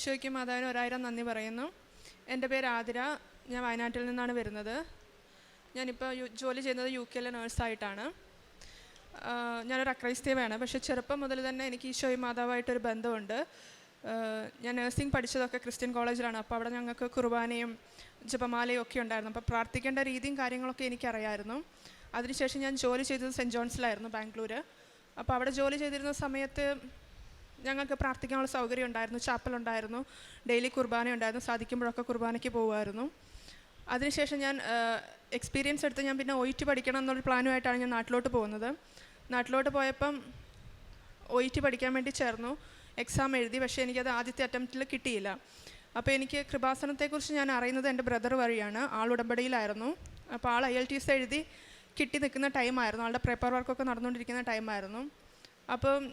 ഈശോയ്ക്ക് മാതാവിന് ഒരായിരം നന്ദി പറയുന്നു. എന്റെ പേര് ആതിര. ഞാൻ വയനാട്ടിൽ നിന്നാണ് വരുന്നത്. ഞാനിപ്പോൾ ജോലി ചെയ്യുന്നത് യു കെയിലെ നേഴ്സായിട്ടാണ്. ഞാനൊരു അക്രൈസ്തീവയാണ്. പക്ഷേ ചെറുപ്പം മുതൽ തന്നെ എനിക്ക് ഈശോയും മാതാവായിട്ടൊരു ബന്ധമുണ്ട്. ഞാൻ നഴ്സിംഗ് പഠിച്ചതൊക്കെ ക്രിസ്ത്യൻ കോളേജിലാണ്. അപ്പോൾ അവിടെ ഞങ്ങൾക്ക് കുർബാനയും ജപമാലയും ഒക്കെ ഉണ്ടായിരുന്നു. അപ്പോൾ പ്രാർത്ഥിക്കേണ്ട രീതിയും കാര്യങ്ങളൊക്കെ എനിക്കറിയായിരുന്നു. അതിനുശേഷം ഞാൻ ജോലി ചെയ്തത് സെന്റ് ജോൺസിലായിരുന്നു ബാംഗ്ലൂർ അപ്പോൾ അവിടെ ജോലി ചെയ്തിരുന്ന സമയത്ത് ഞങ്ങൾക്ക് പ്രാർത്ഥിക്കാനുള്ള സൗകര്യം ഉണ്ടായിരുന്നു. ചാപ്പൽ ഉണ്ടായിരുന്നു. ഡെയിലി കുർബാന ഉണ്ടായിരുന്നു. സാധിക്കുമ്പോഴൊക്കെ കുർബാനയ്ക്ക് പോകുമായിരുന്നു അതിനുശേഷം ഞാൻ എക്സ്പീരിയൻസ് എടുത്ത് ഞാൻ പിന്നെ ഒയിറ്റ് പഠിക്കണം എന്നുള്ള പ്ലാനുമായിട്ടാണ് ഞാൻ നാട്ടിലോട്ട് പോകുന്നത്. നാട്ടിലോട്ട് പോയപ്പം ഒയിറ്റ് പഠിക്കാൻ വേണ്ടി ചേർന്നു. എക്സാം എഴുതി. പക്ഷേ എനിക്കത് ആദ്യത്തെ അറ്റംപ്റ്റിൽ കിട്ടിയില്ല. അപ്പോൾ എനിക്ക് കൃപാസനത്തെക്കുറിച്ച് ഞാൻ അറിയുന്നത് എന്റെ ബ്രദർ വഴിയാണ്. ആൾ ഉടമ്പടിയിലായിരുന്നു. അപ്പോൾ ആൾ ഐ എൽ ടി എസ് എഴുതി കിട്ടി നിൽക്കുന്ന ടൈമായിരുന്നു ആളുടെ പ്രിപ്പർ വർക്കൊക്കെ നടന്നുകൊണ്ടിരിക്കുന്ന ടൈമായിരുന്നു അപ്പം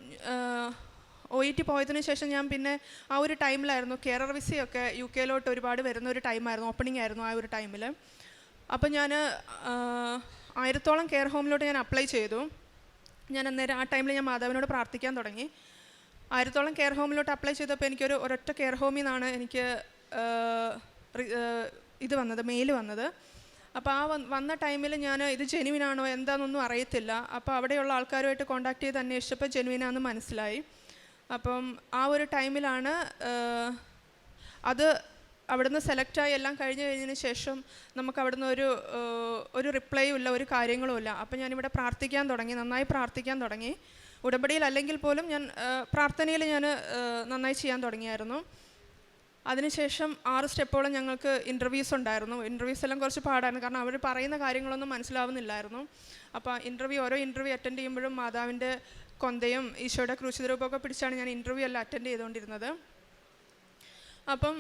ഒ ഇ ടി പോയതിനു ശേഷം ഞാൻ പിന്നെ ആ ഒരു ടൈമിലായിരുന്നു കേരള വിസയൊക്കെ യു കെയിലോട്ട് ഒരുപാട് വരുന്ന ഒരു ടൈമായിരുന്നു ഓപ്പണിംഗ് ആയിരുന്നു ആ ഒരു ടൈമിൽ അപ്പം ഞാൻ ആയിരത്തോളം കെയർ ഹോമിലോട്ട് ഞാൻ അപ്ലൈ ചെയ്തു. ഞാൻ അന്നേരം ആ ടൈമിൽ ഞാൻ മാതാവിനോട് പ്രാർത്ഥിക്കാൻ തുടങ്ങി. ആയിരത്തോളം കെയർ ഹോമിലോട്ട് അപ്ലൈ ചെയ്തപ്പോൾ എനിക്കൊരു ഒരൊറ്റ കെയർ ഹോമിൽ നിന്നാണ് എനിക്ക് ഇത് വന്നത് മെയിൽ വന്നത്. അപ്പോൾ ആ വന്ന ടൈമിൽ ഞാൻ ഇത് ജെനുവിനാണോ എന്താണെന്നൊന്നും അറിയത്തില്ല. അപ്പോൾ അവിടെയുള്ള ആൾക്കാരുമായിട്ട് കോൺടാക്ട് ചെയ്ത് അന്വേഷിച്ചപ്പോൾ ജെനുവിനാണെന്ന് മനസ്സിലായി. അപ്പം ആ ഒരു ടൈമിലാണ് അത് അവിടുന്ന് സെലക്റ്റായി എല്ലാം കഴിഞ്ഞ് കഴിഞ്ഞതിന് ശേഷം നമുക്ക് അവിടുന്ന് ഒരു ഒരു റിപ്ലൈയും ഇല്ല ഒരു കാര്യങ്ങളും ഇല്ല. അപ്പം ഞാനിവിടെ പ്രാർത്ഥിക്കാൻ തുടങ്ങി നന്നായി പ്രാർത്ഥിക്കാൻ തുടങ്ങി. ഉടമ്പടിയിൽ അല്ലെങ്കിൽ പോലും ഞാൻ പ്രാർത്ഥനയിൽ ഞാൻ നന്നായി ചെയ്യാൻ തുടങ്ങിയായിരുന്നു. അതിനുശേഷം ആറ് സ്റ്റെപ്പോളം ഞങ്ങൾക്ക് ഇന്റർവ്യൂസ് ഉണ്ടായിരുന്നു. ഇന്റർവ്യൂസ് എല്ലാം കുറച്ച് പാടായിരുന്നു. കാരണം അവർ പറയുന്ന കാര്യങ്ങളൊന്നും മനസ്സിലാവുന്നില്ലായിരുന്നു. അപ്പോൾ ഇന്റർവ്യൂ ഓരോ ഇന്റർവ്യൂ അറ്റൻഡ് ചെയ്യുമ്പോഴും മാതാവിന്റെ കൊന്തയും ഈശോയുടെ ക്രൂശിത രൂപമൊക്കെ പിടിച്ചാണ് ഞാൻ ഇന്റർവ്യൂ എല്ലാം അറ്റൻഡ് ചെയ്തുകൊണ്ടിരുന്നത്. അപ്പം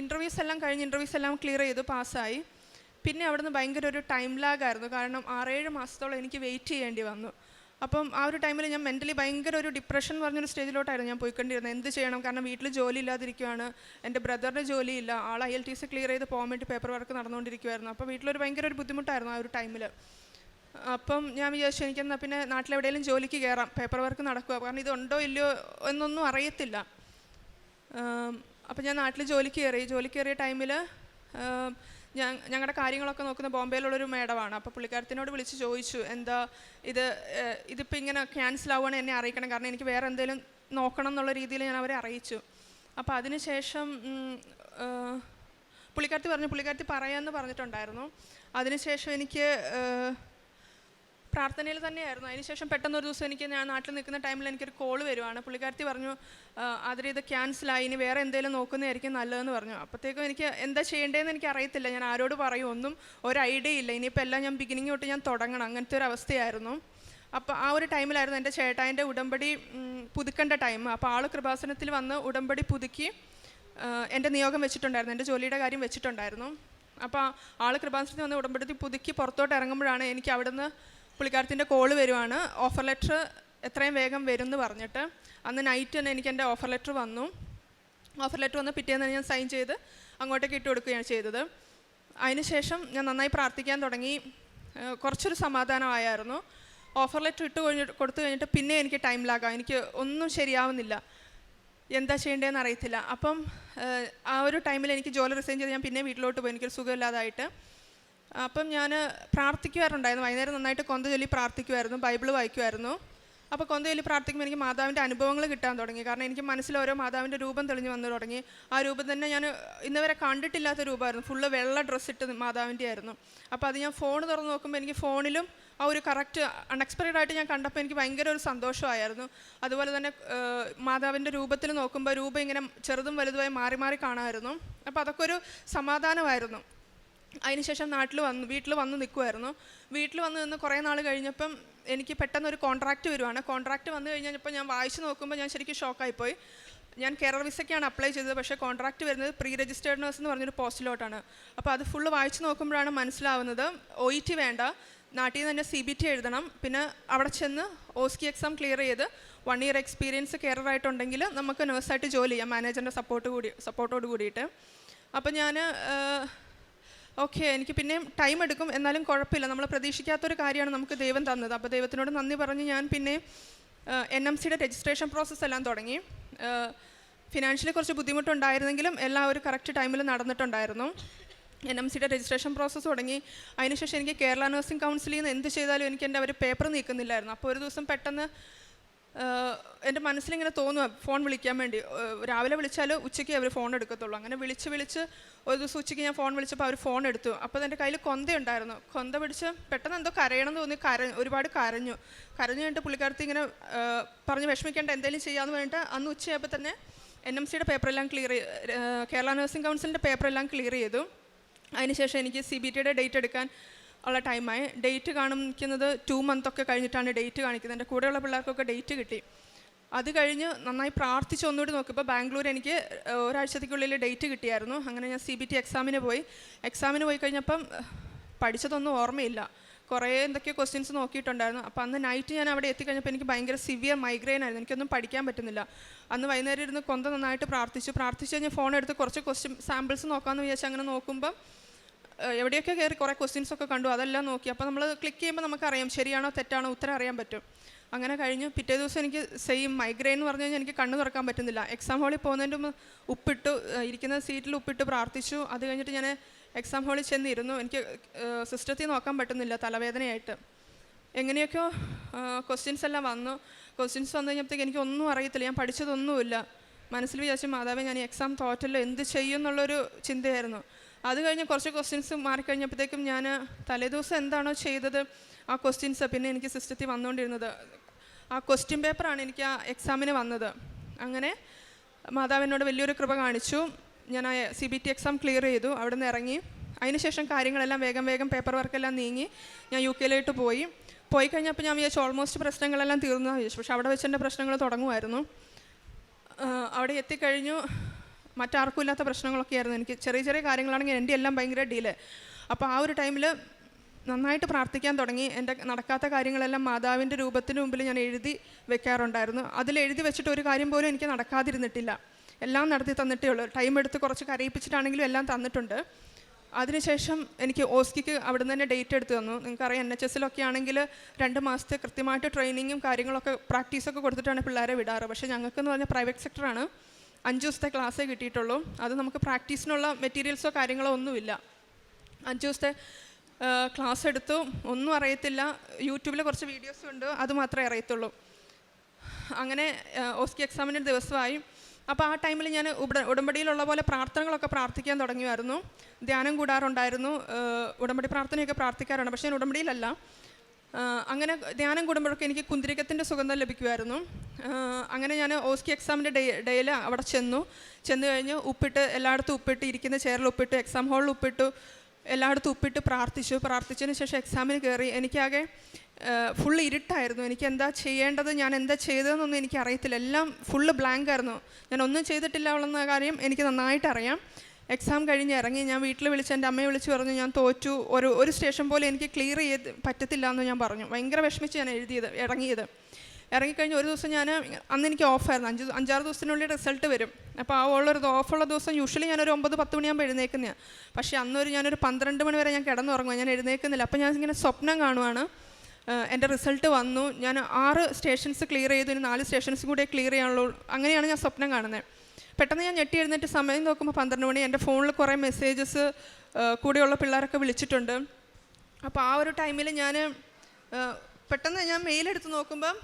ഇന്റർവ്യൂസ് എല്ലാം കഴിഞ്ഞ് ഇന്റർവ്യൂസ് എല്ലാം ക്ലിയർ ചെയ്തു പാസ്സായി. പിന്നെ അവിടുന്ന് ഭയങ്കര ഒരു ടൈം ലാഗായിരുന്നു കാരണം ആറേഴ് മാസത്തോളം എനിക്ക് വെയിറ്റ് ചെയ്യേണ്ടി വന്നു. അപ്പം ആ ഒരു ടൈമിൽ ഞാൻ മെന്റലി ഭയങ്കര ഒരു ഡിപ്രഷൻ എന്ന് പറഞ്ഞൊരു സ്റ്റേജിലോട്ടായിരുന്നു ഞാൻ പോയിക്കൊണ്ടിരുന്നത്. എന്ത് ചെയ്യണം? കാരണം വീട്ടിൽ ജോലി ഇല്ലാതിരിക്കുകയാണ് എന്റെ ബ്രദറിന് ഇല്ല ആൾ I L T C clear ചെയ്ത് പോകാൻ വേണ്ടി പേപ്പർ വർക്ക് നടന്നുകൊണ്ടിരിക്കുമായിരുന്നു അപ്പോൾ വീട്ടിലൊരു ഭയങ്കര ഒരു ബുദ്ധിമുട്ടായിരുന്നു ആ ഒരു ടൈമിൽ അപ്പം ഞാൻ വിചാരിച്ചു എനിക്കെന്നാൽ പിന്നെ നാട്ടിലെവിടെയെങ്കിലും ജോലിക്ക് കയറാം പേപ്പർ വർക്ക് നടക്കുക കാരണം ഇതുണ്ടോ ഇല്ലയോ എന്നൊന്നും അറിയത്തില്ല. അപ്പം ഞാൻ നാട്ടിൽ ജോലിക്ക് കയറി. ജോലിക്ക് കയറിയ ടൈമിൽ ഞാൻ ഞങ്ങളുടെ കാര്യങ്ങളൊക്കെ നോക്കുന്ന ബോംബെയിലുള്ളൊരു മേഡമാണ്. അപ്പോൾ പുള്ളിക്കാരത്തിനോട് വിളിച്ച് ചോദിച്ചു എന്താ ഇത് ഇതിപ്പോൾ ഇങ്ങനെ ക്യാൻസൽ ആവുകയാണ് എന്നെ അറിയിക്കണം. കാരണം എനിക്ക് വേറെ എന്തെങ്കിലും നോക്കണം എന്നുള്ള രീതിയിൽ ഞാൻ അവരെ അറിയിച്ചു. അപ്പോൾ അതിനുശേഷം ശേഷം പുള്ളിക്കാരത്തി പറഞ്ഞു പുള്ളിക്കാരത്തി പറയാമെന്ന് പറഞ്ഞിട്ടുണ്ടായിരുന്നു. അതിനുശേഷം എനിക്ക് പ്രാർത്ഥനയിൽ തന്നെയായിരുന്നു. അതിനുശേഷം പെട്ടെന്ന് ഒരു ദിവസം എനിക്ക് ഞാൻ നാട്ടിൽ നിൽക്കുന്ന ടൈമിൽ എനിക്കൊരു കോൾ വരുവാണ്. പുള്ളിക്കാരത്തി പറഞ്ഞു അതിൽ ഇത് ക്യാൻസലായി ഇനി വേറെ എന്തെങ്കിലും നോക്കുന്നതായിരിക്കും നല്ലതെന്ന് പറഞ്ഞു. അപ്പോഴത്തേക്കും എനിക്ക് എന്താ ചെയ്യേണ്ടതെന്ന് എനിക്ക് അറിയത്തില്ല. ഞാൻ ആരോട് പറയും ഒന്നും. ഒരു ഐഡിയ ഇല്ല. ഇനിയിപ്പോൾ എല്ലാം ഞാൻ ബിഗിനിങ് തൊട്ട് ഞാൻ തുടങ്ങണം. അങ്ങനത്തെ ഒരു അവസ്ഥയായിരുന്നു. അപ്പോൾ ആ ഒരു ടൈമിലായിരുന്നു എന്റെ ചേട്ടായിന്റെ ഉടമ്പടി പുതുക്കേണ്ട ടൈം. അപ്പോൾ ആൾ കൃപാസനത്തിൽ വന്ന് ഉടമ്പടി പുതുക്കി എന്റെ നിയോഗം വെച്ചിട്ടുണ്ടായിരുന്നു. എന്റെ ജോലിയുടെ കാര്യം വെച്ചിട്ടുണ്ടായിരുന്നു. അപ്പോൾ ആൾ കൃപാസനത്തിൽ വന്ന് ഉടമ്പടി പുതുക്കി പുറത്തോട്ട് ഇറങ്ങുമ്പോഴാണ് എനിക്ക് അവിടുന്ന് പുള്ളിക്കാരത്തിന്റെ കോൾ വരുവാണ്. ഓഫർ ലെറ്റർ എത്രയും വേഗം വരും എന്ന് പറഞ്ഞിട്ട് അന്ന് നൈറ്റ് തന്നെ എനിക്ക് എന്റെ ഓഫർ ലെറ്റർ വന്നു. ഓഫർ ലെറ്റർ വന്ന് പിറ്റേന്ന് ഞാൻ സൈൻ ചെയ്ത് അങ്ങോട്ടേക്ക് ഇട്ട് കൊടുക്കുകയാണ് ചെയ്തത്. അതിനുശേഷം ഞാൻ നന്നായി പ്രാർത്ഥിക്കാൻ തുടങ്ങി. കുറച്ചൊരു സമാധാനമായിരുന്നു ഓഫർ ലെറ്റർ ഇട്ട് കഴിഞ്ഞിട്ട് കൊടുത്തു കഴിഞ്ഞിട്ട് പിന്നെ എനിക്ക് ടൈം ലാഗാം എനിക്ക് ഒന്നും ശരിയാവുന്നില്ല. എന്താ ചെയ്യേണ്ടതെന്ന് അറിയത്തില്ല. അപ്പം ആ ഒരു ടൈമിൽ എനിക്ക് ജോലി റിസൈൻ ചെയ്ത് ഞാൻ പിന്നെ വീട്ടിലോട്ട് പോയി. എനിക്കൊരു സുഖമില്ലാതായിട്ട്. അപ്പം ഞാൻ പ്രാർത്ഥിക്കുമായിരുന്നുണ്ടായിരുന്നു വൈകുന്നേരം നന്നായിട്ട് കൊന്ത ചൊല്ലി പ്രാർത്ഥിക്കുമായിരുന്നു ബൈബിൾ വായിക്കുമായിരുന്നു അപ്പോൾ കൊന്ത ചൊല്ലി പ്രാർത്ഥിക്കുമ്പോൾ എനിക്ക് മാതാവിന്റെ അനുഭവങ്ങൾ കിട്ടാൻ തുടങ്ങി. കാരണം എനിക്ക് മനസ്സിൽ ഓരോ മാതാവിന്റെ രൂപം തെളിഞ്ഞു വന്നു തുടങ്ങി. ആ രൂപം തന്നെ ഞാൻ ഇന്നുവരെ കണ്ടിട്ടില്ലാത്ത രൂപമായിരുന്നു. ഫുള്ള് വെള്ള ഡ്രസ്സ് ഇട്ട് മാതാവിന്റെ ആയിരുന്നു. അപ്പോൾ അത് ഞാൻ ഫോൺ തുറന്ന് നോക്കുമ്പോൾ എനിക്ക് ഫോണിലും ആ ഒരു കറക്റ്റ് അൺഎക്സ്പെക്റ്റഡ് ആയിട്ട് ഞാൻ കണ്ടപ്പോൾ എനിക്ക് ഭയങ്കര ഒരു സന്തോഷമായിരുന്നു. അതുപോലെ തന്നെ മാതാവിന്റെ രൂപത്തിൽ നോക്കുമ്പോൾ രൂപം ഇങ്ങനെ ചെറുതും വലുതുമായി മാറി മാറി കാണാമായിരുന്നു. അപ്പോൾ അതൊക്കെ ഒരു സമാധാനമായിരുന്നു. അതിനുശേഷം നാട്ടിൽ വന്നു വീട്ടിൽ വന്ന് നിൽക്കുമായിരുന്നു വീട്ടിൽ വന്ന് നിന്ന് കുറേ നാൾ കഴിഞ്ഞപ്പം എനിക്ക് പെട്ടെന്ന് ഒരു കോൺട്രാക്റ്റ് വരുവാണ്. കോൺട്രാക്റ്റ് വന്നു കഴിഞ്ഞപ്പോൾ ഞാൻ വായിച്ച് നോക്കുമ്പോൾ ഞാൻ ശരിക്കും ഷോക്കായിപ്പോയി ഞാൻ കേരള വിസയ്ക്കാണ് അപ്ലൈ ചെയ്തത്. പക്ഷേ കോൺട്രാക്റ്റ് വരുന്നത് പ്രീ രജിസ്റ്റേർഡ് നേഴ്സ് എന്ന് പറഞ്ഞൊരു പോസ്റ്റിലോട്ടാണ്. അപ്പോൾ അത് ഫുള്ള് വായിച്ച് നോക്കുമ്പോഴാണ് മനസ്സിലാവുന്നത്. ഒ ഇ ടി വേണ്ട. നാട്ടിൽ നിന്ന് തന്നെ സി ബി ടി എഴുതണം. പിന്നെ അവിടെ ചെന്ന് ഓസ്കി എക്സാം ക്ലിയർ ചെയ്ത് വൺ ഇയർ എക്സ്പീരിയൻസ് കെയറായിട്ടുണ്ടെങ്കിൽ നമുക്ക് നേഴ്സായിട്ട് ജോലി ചെയ്യാം. മാനേജറിന്റെ സപ്പോർട്ട് കൂടി സപ്പോർട്ടോട് കൂടിയിട്ട്. അപ്പോൾ ഞാൻ ഓക്കെ എനിക്ക് പിന്നെയും ടൈം എടുക്കും. എന്നാലും കുഴപ്പമില്ല. നമ്മൾ പ്രതീക്ഷിക്കാത്തൊരു കാര്യമാണ് നമുക്ക് ദൈവം തന്നത്. അപ്പോൾ ദൈവത്തിനോട് നന്ദി പറഞ്ഞ് ഞാൻ പിന്നെ എൻ എം സിയുടെ രജിസ്ട്രേഷൻ പ്രോസസ്സ് എല്ലാം തുടങ്ങി. ഫിനാൻഷ്യലി കുറച്ച് ബുദ്ധിമുട്ടുണ്ടായിരുന്നെങ്കിലും എല്ലാം ഒരു കറക്റ്റ് ടൈമിൽ നടന്നിട്ടുണ്ടായിരുന്നു. എൻ എം സിയുടെ രജിസ്ട്രേഷൻ പ്രോസസ്സ് തുടങ്ങി. അതിനുശേഷം എനിക്ക് കേരള നഴ്സിംഗ് കൗൺസിലിൽ നിന്ന് എന്ത് ചെയ്താലും എനിക്ക് എന്റെ അവർ പേപ്പർ നീക്കുന്നില്ലായിരുന്നു. അപ്പോൾ ഒരു ദിവസം പെട്ടെന്ന് എന്റെ മനസ്സിലിങ്ങനെ തോന്നുക ഫോൺ വിളിക്കാൻ വേണ്ടി. രാവിലെ വിളിച്ചാൽ ഉച്ചയ്ക്ക് അവർ ഫോൺ എടുക്കത്തുള്ളൂ. അങ്ങനെ വിളിച്ച് വിളിച്ച് ഒരു ദിവസം ഉച്ചയ്ക്ക് ഞാൻ ഫോൺ വിളിച്ചപ്പോൾ അവർ ഫോൺ എടുത്തു. അപ്പോൾ എന്റെ കയ്യിൽ കൊന്ത ഉണ്ടായിരുന്നു കൊന്ത പിടിച്ച് പെട്ടെന്ന് എന്തോ കരയണമെന്ന് തോന്നി കര ഒരുപാട് കരഞ്ഞു. കരഞ്ഞു കഴിഞ്ഞിട്ട് പുള്ളിക്കാരത്തി ഇങ്ങനെ പറഞ്ഞ് വിഷമിക്കേണ്ട എന്തെങ്കിലും ചെയ്യാമെന്ന് പറഞ്ഞിട്ട് അന്ന് ഉച്ചയായപ്പോൾ തന്നെ എൻ എം സിയുടെ പേപ്പറെല്ലാം ക്ലിയർ കേരള നഴ്സിംഗ് കൗൺസിലിന്റെ പേപ്പറെല്ലാം ക്ലിയർ ചെയ്തു. അതിനുശേഷം എനിക്ക് സി ബി ടിയുടെ ഡേറ്റ് എടുക്കാൻ ഉള്ള ടൈമായി ഡേറ്റ് കാണിക്കുന്നത് ടു മന്ത് ഒക്കെ കഴിഞ്ഞിട്ടാണ് ഡേറ്റ് കാണിക്കുന്നത്. എന്റെ കൂടെയുള്ള പിള്ളേർക്കൊക്കെ ഡേറ്റ് കിട്ടി. അത് കഴിഞ്ഞ് നന്നായി പ്രാർത്ഥിച്ച് ഒന്നുകൂടി നോക്കിയപ്പോൾ ബാംഗ്ലൂർ എനിക്ക് ഒരാഴ്ചത്തേക്കുള്ളിൽ ഡേറ്റ് കിട്ടിയായിരുന്നു. അങ്ങനെ ഞാൻ സി ബി ടി എക്സാമിന് പോയി. എക്സാമിന് പോയി കഴിഞ്ഞപ്പം പഠിച്ചതൊന്നും ഓർമ്മയില്ല. കുറേ എന്തൊക്കെ ക്വസ്റ്റ്യൻസ് നോക്കിയിട്ടുണ്ടായിരുന്നു. അപ്പോൾ അന്ന് നൈറ്റ് ഞാൻ അവിടെ എത്തിക്കഴിഞ്ഞപ്പോൾ എനിക്ക് ഭയങ്കര സിവിയർ മൈഗ്രെയിൻ ആയിരുന്നു. എനിക്കൊന്നും പഠിക്കാൻ പറ്റുന്നില്ല. അന്ന് വൈകുന്നേരം ഇരുന്ന് കൊന്ത നന്നായിട്ട് പ്രാർത്ഥിച്ചു. പ്രാർത്ഥിച്ച് കഴിഞ്ഞ് ഫോൺ എടുത്ത് കുറച്ച് ക്വസ്റ്റ്യൻ സാമ്പിൾസ് നോക്കാമെന്ന് വിചാരിച്ച് അങ്ങനെ നോക്കുമ്പോൾ എവിടെയൊക്കെ കയറി കുറേ ക്വസ്റ്റ്യൻസ് ഒക്കെ കണ്ടു അതെല്ലാം നോക്കി. അപ്പോൾ നമ്മൾ ക്ലിക്ക് ചെയ്യുമ്പോൾ നമുക്കറിയാം ശരിയാണോ തെറ്റാണോ ഉത്തരം അറിയാൻ പറ്റും. അങ്ങനെ കഴിഞ്ഞു. പിറ്റേ ദിവസം എനിക്ക് സെയിം മൈഗ്രെയിൻ എന്ന് പറഞ്ഞു കഴിഞ്ഞാൽ എനിക്ക് കണ്ണ് തുറക്കാൻ പറ്റുന്നില്ല. എക്സാം ഹാളിൽ പോകുന്നതിന്റെ മുമ്പ് ഉപ്പിട്ടു ഇരിക്കുന്ന സീറ്റിൽ ഉപ്പിട്ട് പ്രാർത്ഥിച്ചു. അത് കഴിഞ്ഞിട്ട് ഞാൻ എക്സാം ഹാളിൽ ചെന്നിരുന്നു. എനിക്ക് സിസ്റ്റത്തിൽ നോക്കാൻ പറ്റുന്നില്ല തലവേദനയായിട്ട്. എങ്ങനെയൊക്കെയോ ക്വസ്റ്റ്യൻസ് എല്ലാം വന്നു. ക്വസ്റ്റ്യൻസ് വന്നു കഴിഞ്ഞപ്പോഴത്തേക്ക് എനിക്കൊന്നും അറിയത്തില്ല. ഞാൻ പഠിച്ചതൊന്നുമില്ല. മനസ്സിൽ വിചാരിച്ചു മാതാവേ ഞാൻ ഈ എക്സാം തോറ്റല്ലോ എന്ത് ചെയ്യും എന്നുള്ളൊരു ചിന്തയായിരുന്നു. അത് കഴിഞ്ഞ് കുറച്ച് ക്വസ്റ്റ്യൻസ് മാറിക്കഴിഞ്ഞപ്പോഴത്തേക്കും ഞാൻ തലേദിവസം എന്താണോ ചെയ്തത് ആ ക്വസ്റ്റ്യൻസ് പിന്നെ എനിക്ക് സിസ്റ്റത്തിൽ വന്നുകൊണ്ടിരുന്നത്. ആ ക്വസ്റ്റ്യൻ പേപ്പറാണ് എനിക്ക് ആ എക്സാമിന് വന്നത്. അങ്ങനെ മാതാവിനോട് വലിയൊരു കൃപ കാണിച്ചു. ഞാൻ ആ C B T exam clear ചെയ്തു. അവിടെ നിന്ന് ഇറങ്ങി. അതിനുശേഷം കാര്യങ്ങളെല്ലാം വേഗം വേഗം പേപ്പർ വർക്കെല്ലാം നീങ്ങി. ഞാൻ യു കെയിലോട്ട് പോയി. പോയി കഴിഞ്ഞപ്പോൾ ഞാൻ വിചാരിച്ചു ഓൾമോസ്റ്റ് പ്രശ്നങ്ങളെല്ലാം തീർന്നു വിചാരിച്ചു. പക്ഷേ അവിടെ വെച്ച് എന്റെ പ്രശ്നങ്ങൾ തുടങ്ങുമായിരുന്നു. അവിടെ എത്തിക്കഴിഞ്ഞു. മറ്റാർക്കും ഇല്ലാത്ത പ്രശ്നങ്ങളൊക്കെ ആയിരുന്നു എനിക്ക് ചെറിയ ചെറിയ കാര്യങ്ങളാണെങ്കിൽ എന്റെ എല്ലാം ഭയങ്കര ഡീൽ അപ്പോൾ ആ ഒരു ടൈമിൽ നന്നായിട്ട് പ്രാർത്ഥിക്കാൻ തുടങ്ങി. എന്റെ നടക്കാത്ത കാര്യങ്ങളെല്ലാം മാതാവിന്റെ രൂപത്തിന് മുമ്പിൽ ഞാൻ എഴുതി വെക്കാറുണ്ടായിരുന്നു. അതിൽ എഴുതി വെച്ചിട്ട് ഒരു കാര്യം പോലും എനിക്ക് നടക്കാതിരുന്നിട്ടില്ല. എല്ലാം നടത്തി തന്നിട്ടേ ഉള്ളൂ. ടൈം എടുത്ത് കുറച്ച് കരയിപ്പിച്ചിട്ടാണെങ്കിലും എല്ലാം തന്നിട്ടുണ്ട്. അതിനുശേഷം എനിക്ക് ഓസ്കിക്ക് അവിടെ നിന്ന് തന്നെ ഡേറ്റ് എടുത്ത് തന്നു. നിങ്ങൾക്കറിയാം എൻ എച്ച് എസിലൊക്കെ ആണെങ്കിൽ രണ്ട് മാസത്തെ കൃത്യമായിട്ട് ട്രെയിനിങ്ങും കാര്യങ്ങളൊക്കെ പ്രാക്ടീസൊക്കെ കൊടുത്തിട്ടാണ് പിള്ളേരെ വിടാറ്. പക്ഷേ ഞങ്ങൾക്കെന്ന് പറഞ്ഞാൽ പ്രൈവറ്റ് സെക്ടറാണ് അഞ്ച് ദിവസത്തെ ക്ലാസ്സേ കിട്ടിയിട്ടുള്ളൂ. അത് നമുക്ക് പ്രാക്ടീസിനുള്ള മെറ്റീരിയൽസോ കാര്യങ്ങളോ ഒന്നുമില്ല. അഞ്ച് ദിവസത്തെ ക്ലാസ് എടുത്തു. ഒന്നും അറിയത്തില്ല. യൂട്യൂബിൽ കുറച്ച് വീഡിയോസ് ഉണ്ട്. അത് മാത്രമേ അറിയത്തുള്ളൂ. അങ്ങനെ ഓസ്കി എക്സാമിന്റെ ദിവസമായി. അപ്പോൾ ആ ടൈമിൽ ഞാൻ ഉട ഉടമ്പടിയിലുള്ള പോലെ പ്രാർത്ഥനകളൊക്കെ പ്രാർത്ഥിക്കാൻ തുടങ്ങിയായിരുന്നു. ധ്യാനം കൂടാറുണ്ടായിരുന്നു. ഉടമ്പടി പ്രാർത്ഥനയൊക്കെ പ്രാർത്ഥിക്കാറുണ്ട്. പക്ഷേ ഞാൻ ഉടമ്പടിയിലല്ല. അങ്ങനെ ധ്യാനം കൂടുമ്പോഴൊക്കെ എനിക്ക് കുന്തിരിക്കത്തിന്റെ സുഗന്ധം ലഭിക്കുമായിരുന്നു. അങ്ങനെ ഞാൻ ഓസ്കി എക്സാമിന്റെ ഡേ ഡേയിൽ അവിടെ ചെന്നു. ചെന്ന് കഴിഞ്ഞ് ഉപ്പിട്ട് എല്ലായിടത്തും ഉപ്പിട്ട് ഇരിക്കുന്ന ചെയറിൽ ഉപ്പിട്ട് എക്സാം ഹാളിൽ ഉപ്പിട്ടു എല്ലായിടത്തും ഉപ്പിട്ട് പ്രാർത്ഥിച്ചു. പ്രാർത്ഥിച്ചതിന് ശേഷം എക്സാമിന് കയറി. എനിക്കാകെ ഫുൾ ഇരുട്ടായിരുന്നു. എനിക്ക് എന്താ ചെയ്യേണ്ടത് ഞാൻ എന്താ ചെയ്തതെന്നൊന്നും എനിക്ക് അറിയത്തില്ല എല്ലാം ഫുള്ള് ബ്ലാങ്ക് ആയിരുന്നു. ഞാൻ ഒന്നും ചെയ്തിട്ടില്ല ഉള്ള കാര്യം എനിക്ക് നന്നായിട്ട് അറിയാം. എക്സാം കഴിഞ്ഞ് ഇറങ്ങി ഞാൻ വീട്ടിൽ വിളിച്ച് എന്റെ അമ്മയെ വിളിച്ച് പറഞ്ഞു ഞാൻ തോറ്റു. ഒരു ഒരു സ്റ്റേഷൻ പോലെ എനിക്ക് ക്ലിയർ ചെയ്ത് പറ്റത്തില്ല എന്ന് ഞാൻ പറഞ്ഞു. ഭയങ്കര വിഷമിച്ച് ഞാൻ എഴുതിയത് ഇറങ്ങിയത്. ഇറങ്ങിക്കഴിഞ്ഞ് ഒരു ദിവസം ഞാൻ അന്ന് എനിക്ക് ഓഫായിരുന്നു അഞ്ച് അഞ്ചാറ് ദിവസത്തിനുള്ളിൽ റിസൾട്ട് വരും. അപ്പോൾ ആ ഉള്ളൊരു ഓഫുള്ള ദിവസം യൂഷ്വലി ഞാനൊരു ഒമ്പത് പത്ത് മണിയാകുമ്പോൾ എഴുന്നേക്കുന്നതാണ് പക്ഷേ അന്നൊരു ഞാനൊരു പന്ത്രണ്ട് മണി വരെ ഞാൻ കിടന്നുറങ്ങുക ഞാൻ എഴുന്നേക്കുന്നില്ല. അപ്പോൾ ഞാൻ ഇങ്ങനെ സ്വപ്നം കാണുവാണ്. എന്റെ റിസൾട്ട് വന്നു. ഞാൻ ആറ് സ്റ്റേഷൻസ് ക്ലിയർ ചെയ്തു. ഇനി നാല് സ്റ്റേഷൻസ് കൂടെ ക്ലിയർ ചെയ്യാനുള്ളൂ. അങ്ങനെയാണ് ഞാൻ സ്വപ്നം കാണുന്നത് പെട്ടെന്ന് ഞാൻ ഞെട്ടി എഴുന്നേറ്റ് സമയം നോക്കുമ്പോൾ പന്ത്രണ്ട് മണി എന്റെ ഫോണിൽ കുറേ മെസ്സേജസ് കൂടെയുള്ള പിള്ളേരൊക്കെ വിളിച്ചിട്ടുണ്ട്. അപ്പോൾ ആ ഒരു ടൈമിൽ ഞാൻ പെട്ടെന്ന് ഞാൻ മെയിലെടുത്ത് നോക്കുമ്പം